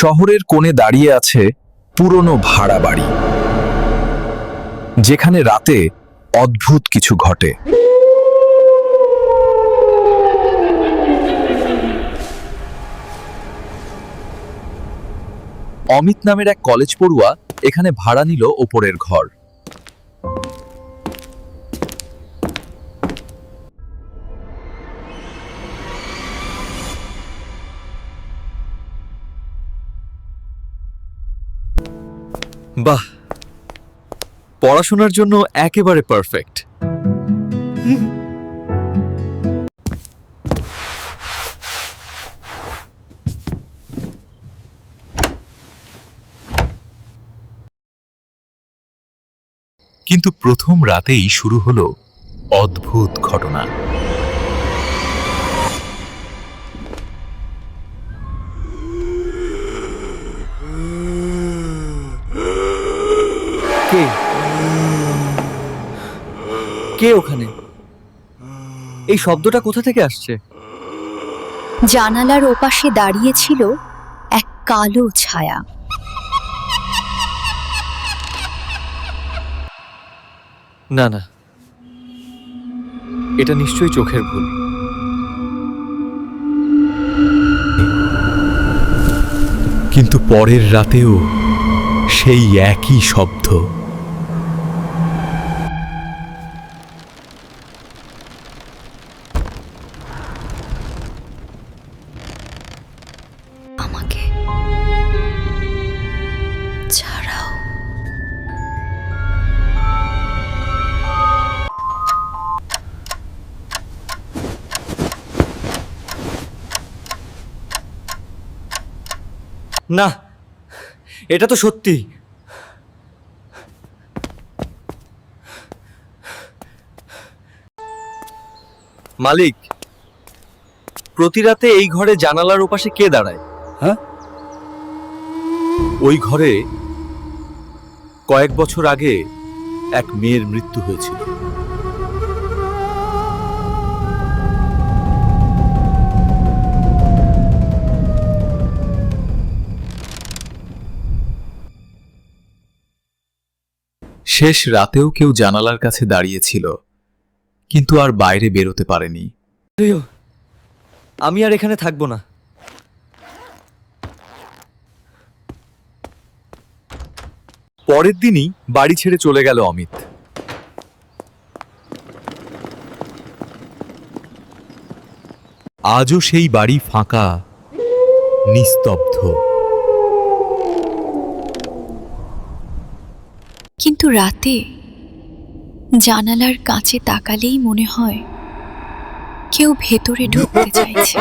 শহরের কোণে দাঁড়িয়ে আছে পুরনো ভাড়া বাড়ি। যেখানে রাতে অদ্ভুত কিছু ঘটে। অমিত নামের এক কলেজ পড়ুয়া এখানে ভাড়া নিল ওপরের ঘর। বাহ। পড়াশোনার জন্য একেবারে পারফেক্ট কিন্তু প্রথম রাতেই শুরু হলো অদ্ভুত ঘটনা। কে? কে ওখানে? এই শব্দটা কোথা থেকে আসছে? জানালার ওপাশে দাঁড়িয়ে ছিল এক কালো ছায়া। না না। এটা নিশ্চয়ই চোখের ভুল। কিন্তু পরের রাতেও সেই একই শব্দ আমাকে ছাড়াও। না, এটা তো সত্যি। মালিক, প্রতি রাতে এই ঘরে জানালার ওপাশে কে দাঁড়ায়? হ্যাঁ? ওই ঘরে কয়েক বছর আগে এক মেয়ের মৃত্যু হয়েছিল। শেষ রাতেও কেউ জানালার কাছে দাঁড়িয়েছিল, কিন্তু আর বাইরে বেরোতে পারেনি। আমি আর এখানে থাকব না। পরের দিনই বাড়ি ছেড়ে চলে গেল অমিত। আজও সেই বাড়ি ফাঁকা, নিস্তব্ধ। কিন্তু রাতে জানালার কাছে তাকালেই মনে হয় কেউ ভেতরে ঢুকতে চাইছে।